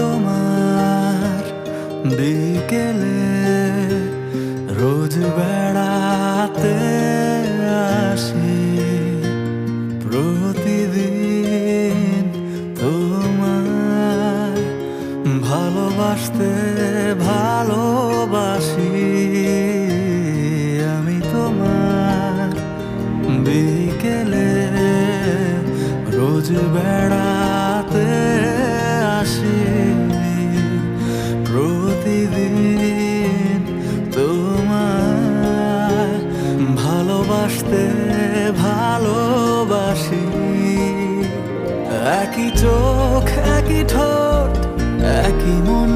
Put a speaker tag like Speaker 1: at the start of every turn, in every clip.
Speaker 1: তোমার বিকেলে রোজ বেড়াতে আসি। প্রতিদিন তোমার ভালোবাসতে ভালোবাসি। আমি তোমার বিকেলে রোজ বেড়াতে আসি। প্রতিদিন তোমায় ভালোবাসতে ভালোবাসি একই চোখ একই ঠোঁট একই মন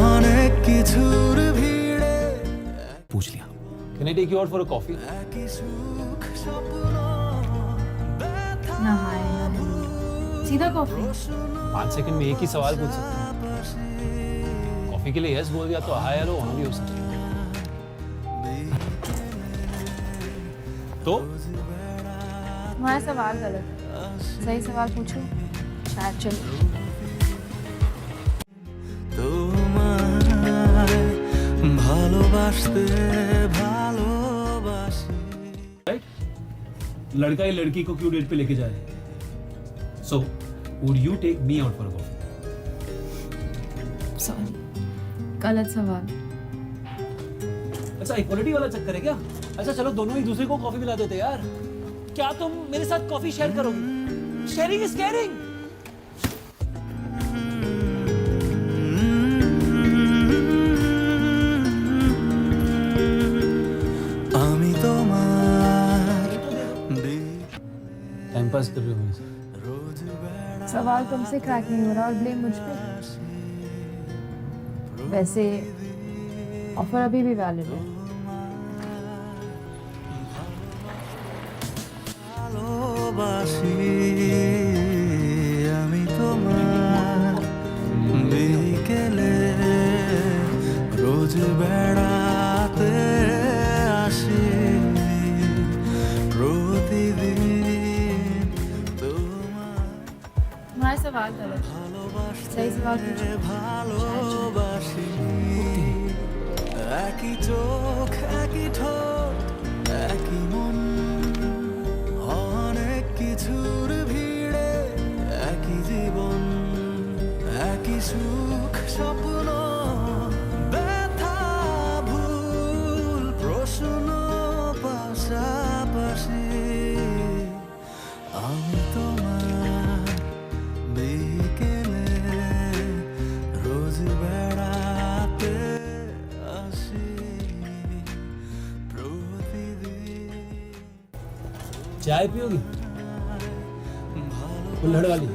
Speaker 1: অনেক কিছুর ভিড়ে
Speaker 2: पूछ लिया can I take you out for a coffee
Speaker 1: একই সুখ স্বপ্ন
Speaker 3: ना हाय ना हेलो सीधा कॉफी
Speaker 2: पाँच सेकंड में एक ही सवाल पूछ सकते हैं कॉफी के लिए यस बोल दिया तो हाय हेलो वहां भी हो सकता है तो
Speaker 3: तुम्हारा सवाल गलत है सही सवाल पूछो शायद चलो
Speaker 1: তোমায় ভালোবাসতে ভালোবাসি
Speaker 2: राइट लड़का ही लड़की को क्यों डेट पे लेके जाए so would you take me out for a coffee
Speaker 3: sorry गलत सवाल।
Speaker 2: अच्छा इक्वालिटी वाला चक्कर है क्या? अच्छा चलो दोनों एक दूसरे को कॉफ़ी मिला देते यार। क्या तुम मेरे साथ कॉफ़ी शेयर करोगे? शेयरिंग इज़ केयरिंग कर रहे हो
Speaker 3: सवाल तुमसे क्रैक नहीं हो रहा और ब्लेम मुझ पे। वैसे ऑफर अभी भी वैलिड है
Speaker 1: ভালোবাসি
Speaker 3: Neyse var arkadaş. Sayısı
Speaker 1: var একই চোখ একই ঠোঁট একই মন
Speaker 2: चाय पियोगी? कुल्हड़ वाली।